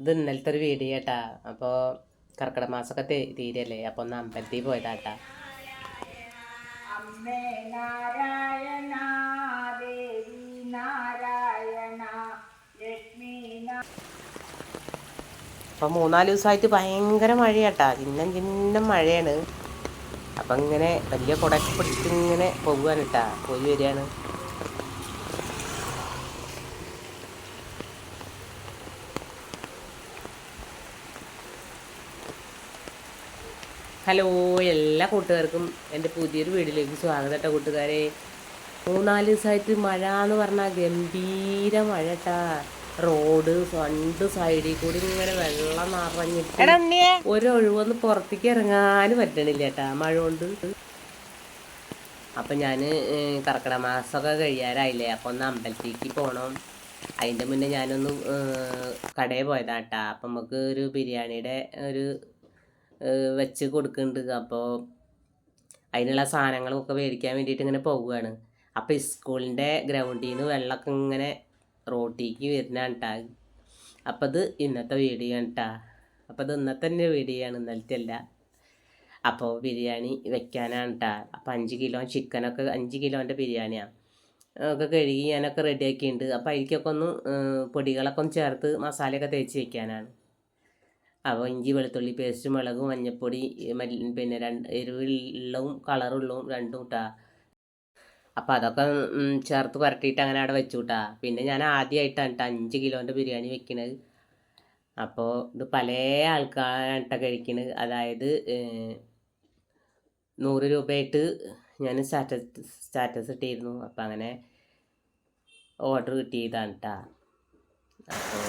ഇത് ഇന്നലത്തെ ഒരു വീഡിയോ കേട്ടാ അപ്പോൾ കർക്കിടക മാസമൊക്കെ തീരല്ലേ? അപ്പോൾ ഒന്ന് അമ്പലത്തിൽ പോയതാട്ടാ. അപ്പോൾ മൂന്നാൽ ദിവസമായിട്ട് ഭയങ്കര മഴയാട്ടാ. ചിന്നം ചിന്നം മഴയാണ്. അപ്പം ഇങ്ങനെ വലിയ കുടയൊക്കെ പിടിച്ചിട്ട് ഇങ്ങനെ പോകുവാനിട്ടാ പോയി വരികയാണ്. ഹലോ എല്ലാ കൂട്ടുകാർക്കും എന്റെ പുതിയൊരു വീട്ടിലേക്ക് സ്വാഗതം കേട്ടോ കൂട്ടുകാരെ. മൂന്നാൽ ദിവസമായിട്ട് മഴ എന്ന് പറഞ്ഞാൽ ഗംഭീര മഴ കേട്ടാ. റോഡ് ഫ്രണ്ട് സൈഡിൽ കൂടി ഇങ്ങനെ വെള്ളം നിറഞ്ഞിട്ട് ഒരൊഴിവൊന്ന് പുറത്തേക്ക് ഇറങ്ങാനും പറ്റണില്ല കേട്ടാ. മഴ കൊണ്ട്. അപ്പം ഞാൻ കർക്കിടക മാസമൊക്കെ കഴിയാറായില്ലേ? അപ്പോൾ ഒന്ന് അമ്പലത്തേക്ക് പോകണം അതിന്റെ മുന്നേ ഞാനൊന്ന് കടയിൽ പോയതാട്ടാ അപ്പം നമുക്ക് ഒരു ബിരിയാണിയുടെ ഒരു വെച്ച് കൊടുക്കുന്നുണ്ട്. അപ്പോൾ അതിനുള്ള സാധനങ്ങളൊക്കെ മേടിക്കാൻ വേണ്ടിയിട്ട് ഇങ്ങനെ പോവുകയാണ്. അപ്പോൾ സ്കൂളിന്റെ ഗ്രൗണ്ടിൽ നിന്ന് വെള്ളമൊക്കെ ഇങ്ങനെ റോട്ടിലേക്ക് വരുന്നതാണ് കേട്ടാ അപ്പോൾ ഇത് ഇന്നത്തെ വീഡിയോ ആണ് കേട്ടാ അപ്പോൾ ഇത് ഇന്നത്തെ തന്നെ വീഡിയോ ആണ് ഇന്നലത്തെ അല്ല. അപ്പോൾ ബിരിയാണി വെക്കാനാണ് കേട്ടാ അപ്പോൾ അഞ്ച് കിലോ ചിക്കനൊക്കെ അഞ്ച് കിലോന്റെ ബിരിയാണിയാണ് ഒക്കെ കഴുകി ഞാനൊക്കെ റെഡിയാക്കിയിട്ടുണ്ട് അപ്പോൾ അതിലേക്കൊക്കെ ഒന്ന് പൊടികളൊക്കെ ഒന്ന് ചേർത്ത് മസാലയൊക്കെ തേച്ച് വെക്കാനാണ്. അപ്പോൾ ഇഞ്ചി വെളുത്തുള്ളി പേസ്റ്റ് മുളക് മഞ്ഞൾപ്പൊടി പിന്നെ രണ്ട് എരിവുള്ളതും കളറുള്ളതും രണ്ടും ഇട്ടാ. അപ്പം അതൊക്കെ ചേർത്ത് പുരട്ടിയിട്ട് അങ്ങനെ അവിടെ വെച്ചു കൂട്ടാ പിന്നെ ഞാൻ ആദ്യമായിട്ടാണ് കേട്ടോ അഞ്ച് കിലോന്റെ ബിരിയാണി വെക്കണത്. അപ്പോൾ ഇത് പല ആൾക്കാരാണ് കഴിക്കണത്. അതായത് ഏഹ്, നൂറ് രൂപയായിട്ട് ഞാൻ സ്റ്റാറ്റസ് സ്റ്റാറ്റസ് ഇട്ടിരുന്നു. അപ്പം അങ്ങനെ ഓർഡർ കിട്ടിയതാണ് കേട്ടോ അപ്പോൾ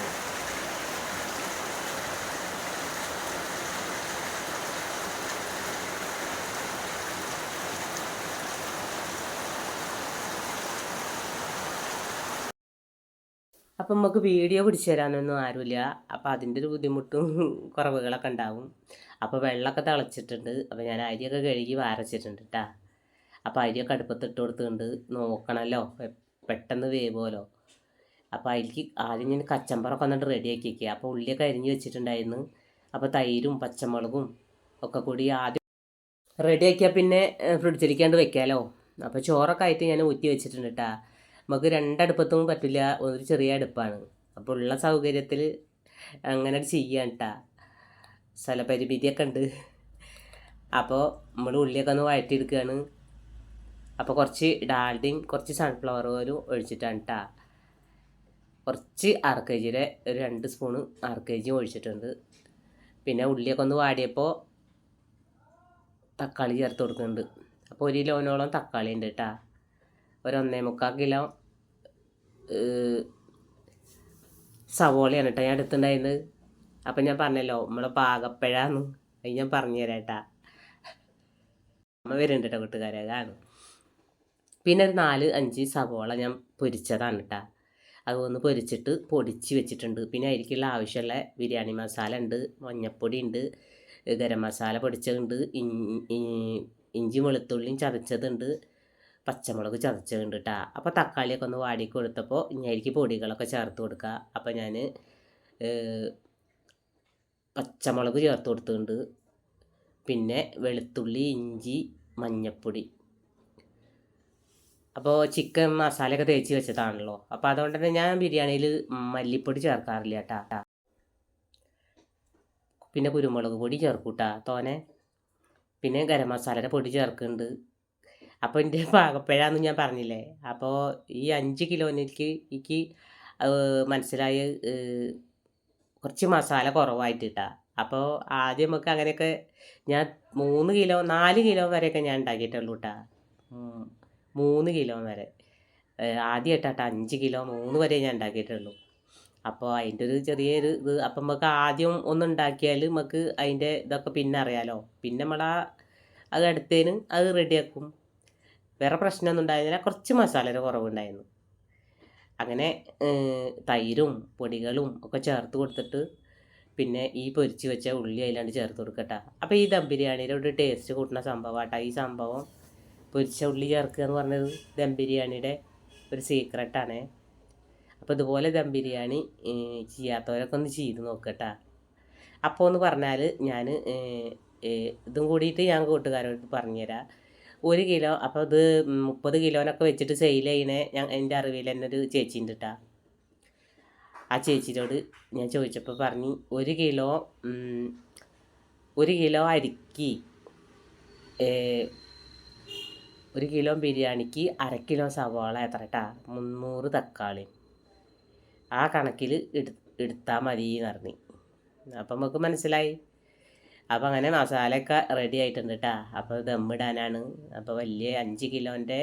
അപ്പം നമുക്ക് വീഡിയോ പിടിച്ചു തരാനൊന്നും ആരുമില്ല അപ്പോൾ അതിന്റെ ഒരു ബുദ്ധിമുട്ടും കുറവുകളൊക്കെ ഉണ്ടാവും. അപ്പോൾ വെള്ളമൊക്കെ തിളച്ചിട്ടുണ്ട്. അപ്പോൾ ഞാൻ അരിയൊക്കെ കഴുകി വാരച്ചിട്ടുണ്ട് കേട്ടാ അപ്പോൾ അരിയൊക്കെ അടുപ്പത്തിട്ട് കൊടുത്തുകൊണ്ട് നോക്കണമല്ലോ പെട്ടെന്ന് വേവുമല്ലോ. അപ്പോൾ അതിലേക്ക് ആദ്യം ഞാൻ കച്ചമ്പറൊക്കെ വന്നിട്ട് റെഡിയാക്കി വയ്ക്കുക അപ്പോൾ ഉള്ളിയൊക്കെ അരിഞ്ഞ് വെച്ചിട്ടുണ്ടായിരുന്നു. അപ്പോൾ തൈരും പച്ചമുളകും ഒക്കെ കൂടി ആദ്യം റെഡിയാക്കിയാൽ പിന്നെ ഫ്രിഡ്ജിലേക്കാണ്ട് വെക്കാമല്ലോ അപ്പോൾ ചോറൊക്കെ ആയിട്ട് ഞാൻ ഊറ്റി വെച്ചിട്ടുണ്ട് കേട്ടാ നമുക്ക് രണ്ടടുപ്പത്തും പറ്റില്ല ഒരു ചെറിയ അടുപ്പാണ്. അപ്പോൾ ഉള്ള സൗകര്യത്തിൽ അങ്ങനെ ചെയ്യാൻ കേട്ടാ സ്ഥലപരിമിതിയൊക്കെ ഉണ്ട് അപ്പോൾ നമ്മൾ ഉള്ളിയൊക്കെ ഒന്ന് വഴറ്റിയെടുക്കുകയാണ് അപ്പോൾ കുറച്ച് ഡാൽഡയും കുറച്ച് സൺഫ്ലവർ ഓയിലും ഒഴിച്ചിട്ടാണ് കേട്ടാ കുറച്ച് അര കെ ജിയുടെ ഒരു രണ്ട് സ്പൂണ് അര കെ ഒഴിച്ചിട്ടുണ്ട്. പിന്നെ ഉള്ളിയൊക്കെ ഒന്ന് വാടിയപ്പോൾ തക്കാളി ചേർത്ത് കൊടുക്കുന്നുണ്ട്. അപ്പോൾ ഒരു കിലോനോളം തക്കാളി ഉണ്ട് കേട്ടാ ഒരു ഒന്നേ മുക്കാൽ കിലോ സവോളയാണ് കേട്ടോ ഞാൻ എടുത്തിട്ടുണ്ടായിരുന്നത്. അപ്പം ഞാൻ പറഞ്ഞല്ലോ നമ്മളെ പാകപ്പഴാന്ന്. അത് ഞാൻ പറഞ്ഞു തരാം കേട്ടാ. അമ്മ വരുന്നുണ്ട് കേട്ടോ കൂട്ടുകാരെ അതാണ് പിന്നെ ഒരു നാല് അഞ്ച് സവോള ഞാൻ പൊരിച്ചതാണ് കേട്ടാ. അതൊന്ന് പൊരിച്ചിട്ട് പൊടിച്ച് വെച്ചിട്ടുണ്ട്. പിന്നെ അതിലേക്കുള്ള ആവശ്യമുള്ള ബിരിയാണി മസാല ഉണ്ട് മഞ്ഞപ്പൊടി ഉണ്ട് ഗരം മസാല പൊടിച്ചതുണ്ട് ഇഞ്ചി വെളുത്തുള്ളിയും ചതച്ചതുണ്ട് പച്ചമുളക് ചതച്ചതുണ്ട് കേട്ടോ അപ്പോൾ തക്കാളിയൊക്കെ ഒന്ന് വാടി കൊടുത്തപ്പോൾ അതിലേക്ക് പൊടികളൊക്കെ ചേർത്ത് കൊടുക്കുക അപ്പോൾ ഞാൻ പച്ചമുളക് ചേർത്ത് കൊടുത്തിട്ടുണ്ട്. പിന്നെ വെളുത്തുള്ളി ഇഞ്ചി മഞ്ഞപ്പൊടി. അപ്പോൾ ചിക്കൻ മസാലയൊക്കെ തേച്ച് വെച്ചതാണല്ലോ. അപ്പോൾ അതുകൊണ്ട് തന്നെ ഞാൻ ബിരിയാണിയിൽ മല്ലിപ്പൊടി ചേർക്കാറില്ല കേട്ടാ. പിന്നെ കുരുമുളക് പൊടി ചേർക്കൂട്ടാ തോനെ. പിന്നെ ഗരം മസാലയുടെ പൊടി ചേർക്കുന്നുണ്ട്. അപ്പോൾ എന്റെ പാകപ്പഴാന്ന് ഞാൻ പറഞ്ഞില്ലേ? അപ്പോൾ ഈ അഞ്ച് കിലോനിക്ക് എനിക്ക് മനസ്സിലായ കുറച്ച് മസാല കുറവായിട്ട് കിട്ടാം അപ്പോൾ ആദ്യം നമുക്ക് അങ്ങനെയൊക്കെ ഞാൻ മൂന്ന് കിലോ നാല് കിലോ വരെയൊക്കെ ഞാൻ ഉണ്ടാക്കിയിട്ടുള്ളൂ കേട്ടാ മൂന്ന് കിലോ വരെ. ആദ്യമായിട്ടാട്ടോ അഞ്ച് കിലോ മൂന്ന് വരെ ഞാൻ ഉണ്ടാക്കിയിട്ടുള്ളൂ. അപ്പോൾ അതിന്റെ ഒരു ചെറിയൊരു ഇത് അപ്പം നമുക്ക് ആദ്യം ഒന്ന് ഉണ്ടാക്കിയാൽ നമുക്ക് അതിന്റെ ഇതൊക്കെ പിന്നെ അറിയാലോ. പിന്നെ നമ്മൾ ആ അത് അടുത്തതിന് അത് റെഡിയാക്കും വേറെ പ്രശ്നമൊന്നും ഉണ്ടായിരുന്നില്ല. കുറച്ച് മസാലയുടെ കുറവുണ്ടായിരുന്നു. അങ്ങനെ തൈരും പൊടികളും ഒക്കെ ചേർത്ത് കൊടുത്തിട്ട് പിന്നെ ഈ പൊരിച്ച് വെച്ച ഉള്ളി അതിലാണ്ട് ചേർത്ത് കൊടുക്കട്ടെ. അപ്പോൾ ഈ ദം ബിരിയാണിയുടെ ഒരു ടേസ്റ്റ് കൂട്ടുന്ന സംഭവമാട്ടോ. ഈ സംഭവം പൊരിച്ച ഉള്ളി ചേർക്കുക എന്ന് പറഞ്ഞത് ദം ബിരിയാണിയുടെ ഒരു സീക്രട്ടാണ് അപ്പോൾ ഇതുപോലെ ദം ബിരിയാണി ചെയ്യാത്തവരൊക്കെ ഒന്ന് ചെയ്ത് നോക്കട്ടാ. അപ്പോൾ എന്ന് പറഞ്ഞാൽ ഞാൻ ഇതും കൂടിയിട്ട് ഞാൻ കൂട്ടുകാരോട് പറഞ്ഞുതരാം. ഒരു കിലോ അപ്പോൾ ഇത് മുപ്പത് കിലോനൊക്കെ വെച്ചിട്ട് സെയിൽ ചെയ്യണേ. ഞാൻ എന്റെ അറിവിൽ തന്നെ ഒരു ചേച്ചി ഉണ്ട് കേട്ടാ ആ ചേച്ചിയോട് ഞാൻ ചോദിച്ചപ്പോൾ പറഞ്ഞു ഒരു കിലോ ഒരു കിലോ അരിക്ക് ഒരു കിലോ ബിരിയാണിക്ക് അര കിലോ സവാള എത്ര കേട്ടാ മുന്നൂറ് തക്കാളി. ആ കണക്കിൽ എടു എടുത്താൽ മതി എന്ന് പറഞ്ഞു. അപ്പം നമുക്ക് മനസ്സിലായി? അപ്പം അങ്ങനെ മസാലയൊക്കെ റെഡി ആയിട്ടുണ്ട് കേട്ടാ അപ്പോൾ ദമ്മിടാനാണ്. അപ്പോൾ വലിയ അഞ്ച് കിലോന്റെ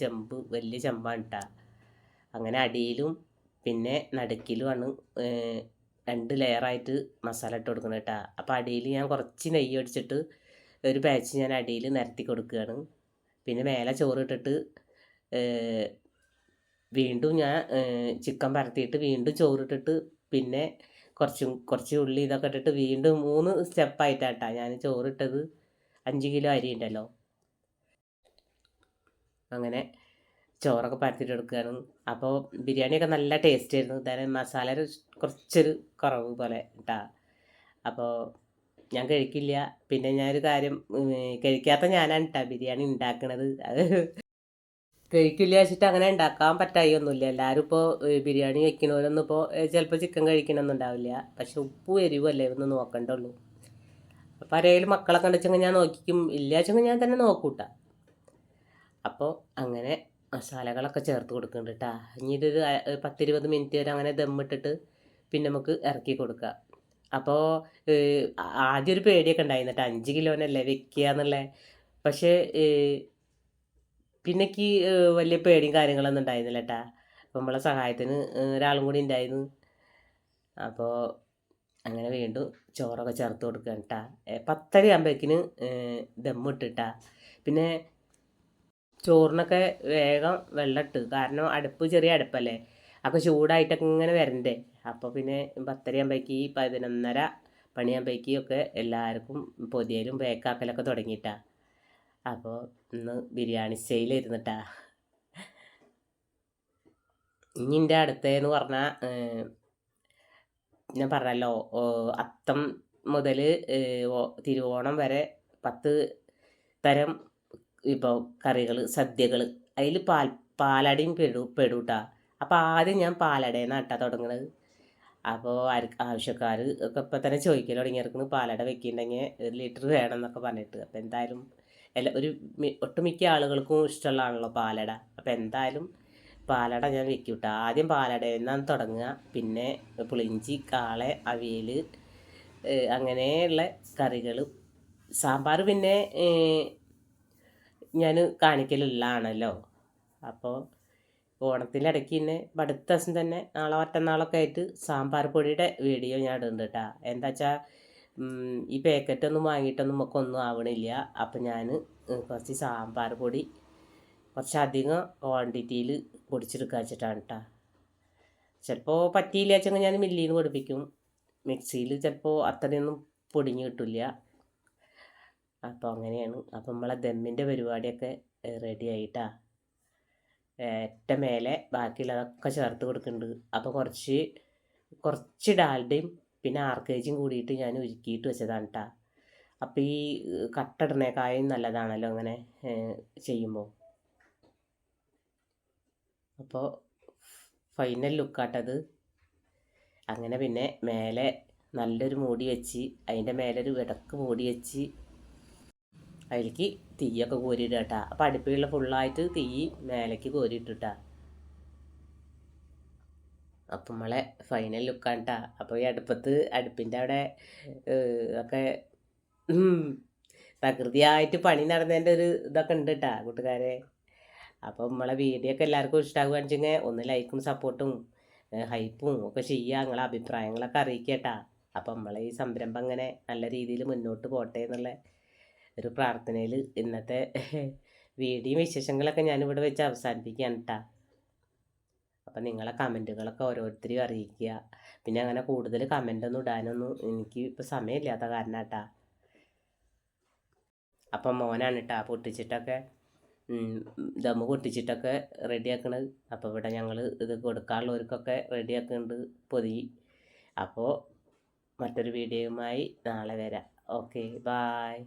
ചെമ്പ് വലിയ ചെമ്പാണ് കേട്ടാ അങ്ങനെ അടിയിലും പിന്നെ നടുക്കിലുമാണ് രണ്ട് ലെയറായിട്ട് മസാല ഇട്ട് കൊടുക്കുന്നത് കേട്ടാ അപ്പോൾ അടിയിൽ ഞാൻ കുറച്ച് നെയ്യ് ഒടിച്ചിട്ട് ഒരു പാച്ച് ഞാൻ അടിയിൽ നിരത്തി കൊടുക്കുകയാണ്. പിന്നെ മേലെ ചോറ് ഇട്ടിട്ട് വീണ്ടും ഞാൻ ചിക്കൻ പരത്തിയിട്ട് വീണ്ടും ചോറിട്ടിട്ട് പിന്നെ കുറച്ചും കുറച്ച് ഉള്ളി ഇതൊക്കെ ഇട്ടിട്ട് വീണ്ടും മൂന്ന് സ്റ്റെപ്പായിട്ടാട്ടാ ഞാൻ ചോറിട്ടത് അഞ്ച് കിലോ അരി ഉണ്ടല്ലോ. അങ്ങനെ ചോറൊക്കെ പരത്തിട്ട് എടുക്കുകയാണ് അപ്പോൾ ബിരിയാണിയൊക്കെ നല്ല ടേസ്റ്റ് ആയിരുന്നു. ഇതായാലും മസാല കുറച്ചൊരു കുറവ് പോലെ കേട്ടാ അപ്പോൾ ഞാൻ കഴിക്കില്ല. പിന്നെ ഞാനൊരു കാര്യം കഴിക്കാത്ത ഞാനാണ് കേട്ടാ ബിരിയാണി ഉണ്ടാക്കണത്. അത് കഴിക്കില്ല വെച്ചിട്ട് അങ്ങനെ ഉണ്ടാക്കാൻ പറ്റായൊന്നുമില്ല എല്ലാവരും ഇപ്പോൾ ബിരിയാണി വെക്കണവരൊന്നും ഇപ്പോൾ ചിലപ്പോൾ ചിക്കൻ കഴിക്കണമെന്നും ഉണ്ടാവില്ല പക്ഷെ ഉപ്പും എരിവല്ലേ ഒന്ന് നോക്കണ്ടുള്ളൂ. അപ്പോൾ ആരെങ്കിലും മക്കളെ ഉണ്ടെച്ചെങ്കിൽ ഞാൻ നോക്കിക്കും. ഇല്ല വെച്ചെങ്കിൽ ഞാൻ തന്നെ നോക്കൂട്ട. അപ്പോൾ അങ്ങനെ മസാലകളൊക്കെ ചേർത്ത് കൊടുക്കുന്നുണ്ട് കേട്ടോ ഇനി ഇതൊരു പത്തിരുപത് മിനിറ്റ് വരെ അങ്ങനെ ദമ്മിട്ടിട്ട് പിന്നെ നമുക്ക് ഇറക്കി കൊടുക്കാം. അപ്പോൾ ആദ്യം ഒരു പേടിയൊക്കെ ഉണ്ടായിരുന്നു കേട്ടോ അഞ്ച് കിലോനല്ലേ വെക്കുക എന്നുള്ളത് പക്ഷേ ഏഹ്, എനിക്ക് വലിയ പേടിയും കാര്യങ്ങളൊന്നും ഉണ്ടായിരുന്നില്ല കേട്ടാ അപ്പോൾ നമ്മളെ സഹായത്തിന് ഒരാളും കൂടി ഉണ്ടായിരുന്നു. അപ്പോൾ അങ്ങനെ വീണ്ടും ചോറൊക്കെ ചേർത്ത് കൊടുക്കുക കേട്ടാ പത്തര ആകുമ്പോഴേക്കിന് ദമ്മിട്ടിട്ടാ. പിന്നെ ചോറിനൊക്കെ വേഗം വെള്ളം ഇട്ട് കാരണം അടുപ്പ് ചെറിയ അടുപ്പല്ലേ. അപ്പോൾ ചൂടായിട്ടൊക്കെ ഇങ്ങനെ വരണ്ടേ. അപ്പോൾ പിന്നെ പത്തരയാകുമ്പോഴേക്ക് ഈ പതിനൊന്നര പണിയാകുമ്പോഴേക്ക് ഒക്കെ എല്ലാവർക്കും പൊതിയലും പേക്കാക്കലൊക്കെ തുടങ്ങിയിട്ടാ. അപ്പോൾ ഇന്ന് ബിരിയാണി സ്റ്റൈൽ ഇരുന്നിട്ടാ ഇനി എന്റെ അടുത്തേന്ന് പറഞ്ഞാൽ ഞാൻ പറഞ്ഞല്ലോ അത്തം മുതൽ തിരുവോണം വരെ പത്ത് തരം ഇപ്പോൾ കറികൾ സദ്യകൾ അതിൽ പാൽ പാലടയും പെടു പെടൂട്ടാ. അപ്പോൾ ആദ്യം ഞാൻ പാലടയെന്ന് ആട്ടാ തുടങ്ങുന്നത് അപ്പോൾ ആര് ആവശ്യക്കാർ ഒക്കെ ഇപ്പം തന്നെ ചോദിക്കലോ തുടങ്ങിയിരിക്കുന്നു പാലട വെക്കിയിട്ടുണ്ടെങ്കിൽ ഒരു ലിറ്റർ വേണം എന്നൊക്കെ പറഞ്ഞിട്ട്. അപ്പോൾ എന്തായാലും എല്ലാ ഒരു ഒട്ടുമിക്ക ആളുകൾക്കും ഇഷ്ടമുള്ളതാണല്ലോ പാലട. അപ്പോൾ എന്തായാലും പാലട ഞാൻ വെക്കും കേട്ടോ ആദ്യം പാലടയിൽ നിന്നാണ് തുടങ്ങുക. പിന്നെ പുളിഞ്ചി കാള അവിയൽ അങ്ങനെയുള്ള കറികൾ സാമ്പാർ പിന്നെ ഞാൻ കാണിക്കലുള്ളതാണല്ലോ. അപ്പോൾ ഓണത്തിന്റെ ഇടയ്ക്ക് തന്നെ അടുത്ത ദിവസം തന്നെ നാളെ മറ്റന്നാളൊക്കെ ആയിട്ട് സാമ്പാർ പൊടിയുടെ വീഡിയോ ഞാൻ ഇടുന്നുണ്ട് കേട്ടോ. എന്താ വെച്ചാൽ ഈ പാക്കറ്റൊന്നും വാങ്ങിയിട്ടൊന്നും നമുക്കൊന്നും ആവണില്ല. അപ്പം ഞാൻ കുറച്ച് സാമ്പാർ പൊടി കുറച്ചധികം ക്വാണ്ടിറ്റിയിൽ പൊടിച്ചെടുക്കുക വെച്ചിട്ടാണ് കേട്ടോ ചിലപ്പോൾ പറ്റിയില്ല വെച്ചെങ്കിൽ ഞാൻ മില്ലിൽ നിന്ന് പൊടിപ്പിക്കും. മിക്സിയിൽ ചിലപ്പോൾ അത്രയൊന്നും പൊടിഞ്ഞ് കിട്ടില്ല. അപ്പോൾ അങ്ങനെയാണ്. അപ്പം നമ്മളെ ദമ്മിന്റെ പരിപാടിയൊക്കെ റെഡി ആയിട്ടാ. ഏറ്റ മേലെ ബാക്കിയുള്ളതൊക്കെ ചേർത്ത് കൊടുക്കുന്നുണ്ട് അപ്പോൾ കുറച്ച് കുറച്ച് ഡാൽഡയും പിന്നെ ആർക്കേജും കൂടിയിട്ട് ഞാൻ ഒരുക്കിയിട്ട് വെച്ചതാണ് കേട്ടോ അപ്പോൾ ഈ കട്ടിടണേക്കായും നല്ലതാണല്ലോ അങ്ങനെ ചെയ്യുമ്പോൾ അപ്പോൾ ഫൈനൽ ലുക്കാട്ടത്. അങ്ങനെ പിന്നെ മേലെ നല്ലൊരു മൂടി വെച്ച് അതിന്റെ മേലെ ഒരു വിടക്ക് മൂടി വെച്ച് അതിലേക്ക് തീയൊക്കെ കോരിയിടുക കേട്ടോ അപ്പം അടുപ്പിലുള്ള ഫുള്ളായിട്ട് തീ മേലേക്ക് കോരിയിട്ടിട്ടാ. അപ്പം നമ്മളെ ഫൈനൽ ലുക്കാണ് കേട്ടാ അപ്പോൾ ഈ അടുപ്പത്ത് അടുപ്പിന്റെ അവിടെ ഒക്കെ പ്രകൃതിയായിട്ട് പണി നടന്നതിന്റെ ഒരു ഇതൊക്കെ ഉണ്ട് കേട്ടാ കൂട്ടുകാരെ. അപ്പോൾ നമ്മളെ വീഡിയോ ഒക്കെ എല്ലാവർക്കും ഇഷ്ടമാകുകയാണെന്ന് വെച്ചെങ്കിൽ ഒന്ന് ലൈക്കും സപ്പോർട്ടും ഹൈപ്പും ഒക്കെ ചെയ്യുക നിങ്ങളെ അഭിപ്രായങ്ങളൊക്കെ അറിയിക്കട്ടാ. അപ്പം നമ്മളെ ഈ സംരംഭം അങ്ങനെ നല്ല രീതിയിൽ മുന്നോട്ട് പോട്ടെ എന്നുള്ള ഒരു പ്രാർത്ഥനയിൽ ഇന്നത്തെ വീഡിയോ വിശേഷങ്ങളൊക്കെ ഞാനിവിടെ വെച്ച് അവസാനിപ്പിക്കുകയാണ് കേട്ടാ അപ്പം നിങ്ങളെ കമന്റുകളൊക്കെ ഓരോരുത്തരെയും അറിയിക്കുക. പിന്നെ അങ്ങനെ കൂടുതൽ കമന്റൊന്നും ഇടാനൊന്നും എനിക്ക് ഇപ്പോൾ സമയമില്ലാത്ത കാരണം കേട്ടാ അപ്പം മോനാണ് കേട്ടാ പൊട്ടിച്ചിട്ടൊക്കെ ദമ്മ് പൊട്ടിച്ചിട്ടൊക്കെ റെഡിയാക്കണത് അപ്പോൾ ഇവിടെ ഞങ്ങൾ ഇത് കൊടുക്കാനുള്ളവർക്കൊക്കെ റെഡിയാക്കുന്നുണ്ട് പൊതി. അപ്പോൾ മറ്റൊരു വീഡിയോയുമായി നാളെ വരാം. Okay bye